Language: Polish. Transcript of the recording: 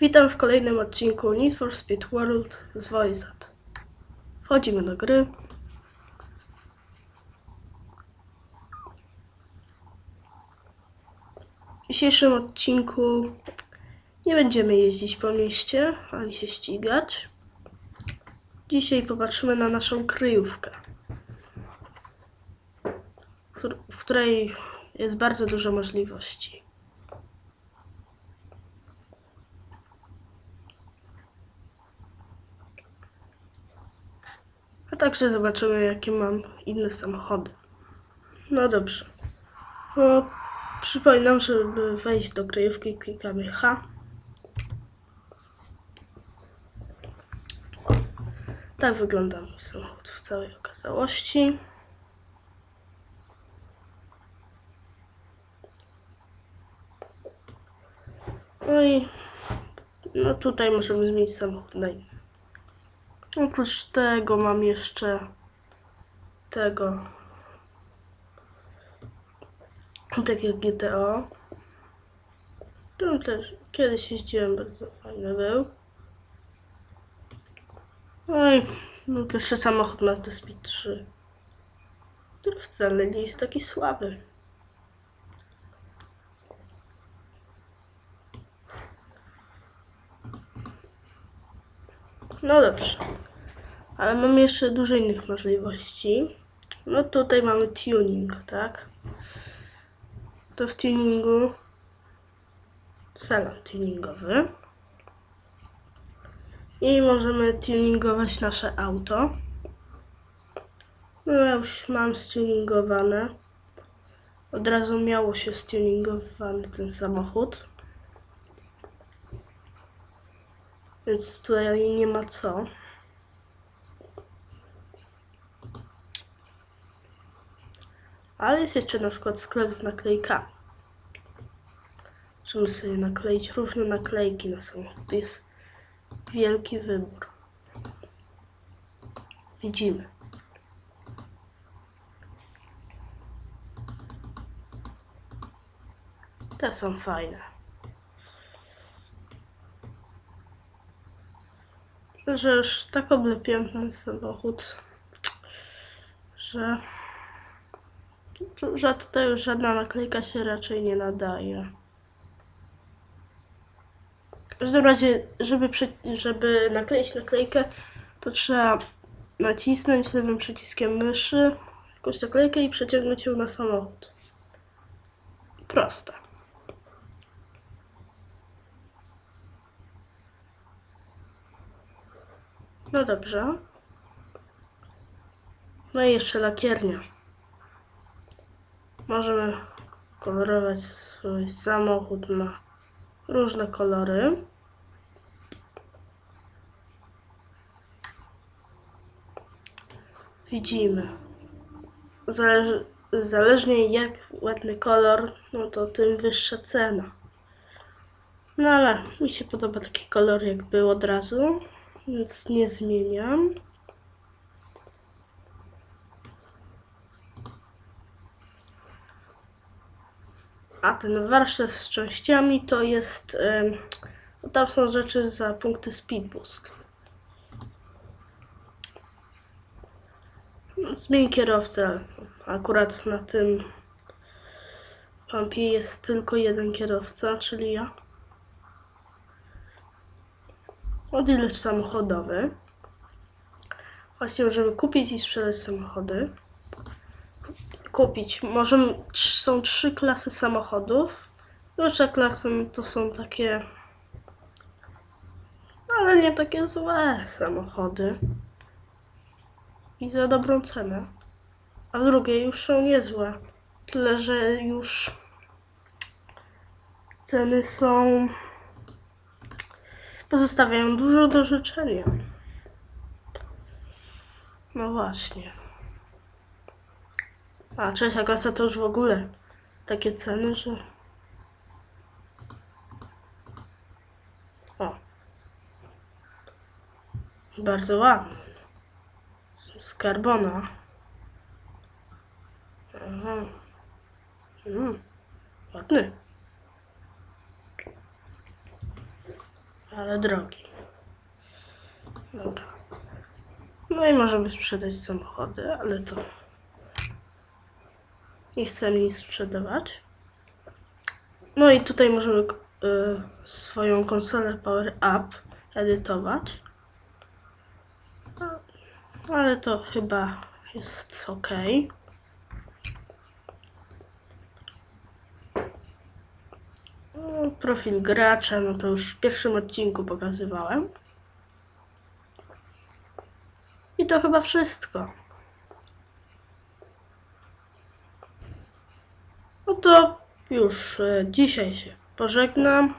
Witam w kolejnym odcinku Need for Speed World z Voizat. Wchodzimy do gry. W dzisiejszym odcinku nie będziemy jeździć po mieście, ani się ścigać. Dzisiaj popatrzymy na naszą kryjówkę, w któr- w której jest bardzo dużo możliwości. A także zobaczymy, jakie mam inne samochody. No dobrze. No, przypominam, żeby wejść do kryjówki, klikamy H. Tak wygląda mój samochód w całej okazałości. No i no tutaj możemy zmienić samochód na inny. Oprócz tego mam jeszcze tego takiego GTO. Tu też kiedyś jeździłem, bardzo fajny był. No i no, pierwszy samochód Mazda Speed 3, który wcale nie jest taki słaby. No dobrze. Ale mamy jeszcze dużo innych możliwości. No tutaj mamy tuning, tak? To w tuningu salon tuningowy. I możemy tuningować nasze auto. No ja już mam stuningowane. Od razu miało się stuningowany ten samochód. Więc tutaj nie ma co. Ale jest jeszcze na przykład sklep z naklejkami. Możemy sobie nakleić różne naklejki na samochód. Jest wielki wybór. Widzimy. Te są fajne. Że już tak oblepiłem ten samochód, że, że tutaj już żadna naklejka się raczej nie nadaje. W każdym razie, żeby, żeby nakleić naklejkę, to trzeba nacisnąć lewym przyciskiem myszy jakąś naklejkę i przeciągnąć ją na samochód. Proste. No dobrze. No i jeszcze lakiernia. Możemy kolorować swój samochód na różne kolory. Widzimy. Zależy, zależnie jak ładny kolor, no to tym wyższa cena. No ale mi się podoba taki kolor jak był od razu, więc nie zmieniam. A ten warsztat z częściami to jest. no tam są rzeczy za punkty Speed Boost. No, Zmień kierowcę. Akurat na tym pampie jest tylko jeden kierowca, czyli ja. Odilacz samochodowy. Właśnie możemy kupić i sprzedać samochody. Kupić. Trz- są trzy klasy samochodów. Pierwsza klasa to są takie, ale nie takie złe samochody. I za dobrą cenę. A drugie już są niezłe. Tyle, że już ceny są pozostawiają dużo do życzenia. No właśnie. A trzecia klasa to już w ogóle takie ceny, że. O. Bardzo ładny. Z karbona. Aha. Mm. Ładny. ale drogi. Dobra. No i możemy sprzedać samochody, ale to nie chcemy nic sprzedawać. No i tutaj możemy y, swoją konsolę Power Up edytować. No, ale to chyba jest ok. No, Profil gracza, no to już w pierwszym odcinku pokazywałem. I to chyba wszystko. To już e, dzisiaj się pożegnam.